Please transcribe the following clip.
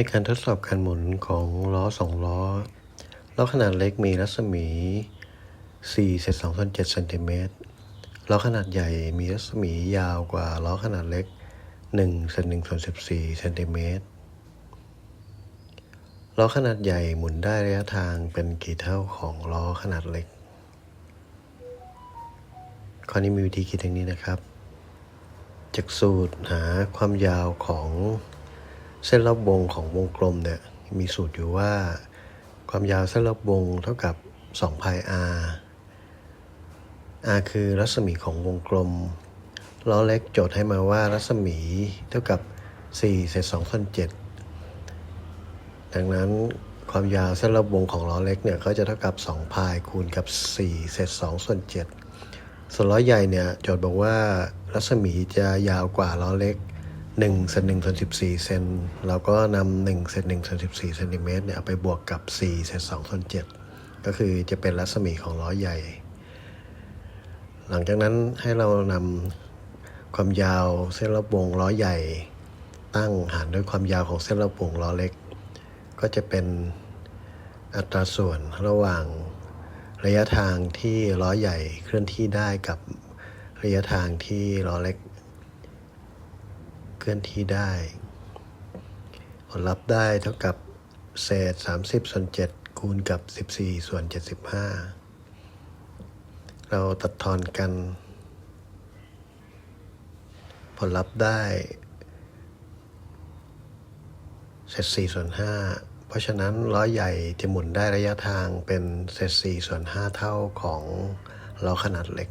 ในการทดสอบการหมุนของล้อสองล้อ ล้อขนาดเล็กมีรัศมี4เศษ2ส่วน7เซนติเมตร ล้อขนาดใหญ่มีรัศมียาวกว่าล้อขนาดเล็ก1เศษ1ส่วน14เซนติเมตร ล้อขนาดใหญ่หมุนได้ระยะทางเป็นกี่เท่าของล้อขนาดเล็ก ข้อนี้มีวิธีคิดอย่างนี้นะครับ จากสูตรหาความยาวของ เส้นรอบวงของวงกลมเนี่ยมีสูตรอยู่ว่า ความยาวเส้นรอบวงเท่ากับ2 pi r r คือรัศมีของวงกลมล้อเล็กโจทย์ให้มาว่ารัศมีเท่ากับ4เศษ2ส่วน7ดังนั้นความยาวเส้นรอบวงของล้อเล็กเนี่ยก็จะเท่ากับ2 pi คูณกับ 4 เศษ2ส่วน7ส่วนล้อใหญ่เนี่ยโจทย์บอกว่ารัศมีจะยาวกว่าล้อเล็ก 1เซน1ส่วน14 เซนเราก็นำ1เซน1ส่วน14เซนติเมตรเนี่ยเอาไปบวกกับ 4เศษ2ส่วน7ก็คือจะเป็นรัศมีของล้อใหญ่ หลังจากนั้นให้เรานำความยาวเส้นรอบวงล้อใหญ่ ตั้งหารด้วยความยาวของเส้นรอบวงล้อเล็ก ก็จะเป็นอัตราส่วนระหว่างระยะทางที่ล้อใหญ่เคลื่อนที่ได้กับระยะทางที่ล้อเล็ก ลื่อนที่ได้ ผลลัพธ์ได้เท่ากับเศษ 30 ส่วน 7 คูณกับ 14 ส่วน 75 เราตัดทอนกัน ผลลัพธ์ได้ เศษ 4 ส่วน 5 เพราะฉะนั้นล้อใหญ่จะหมุนได้ระยะทางเป็นเศษ 4 ส่วน 5 เท่าของล้อขนาดเล็ก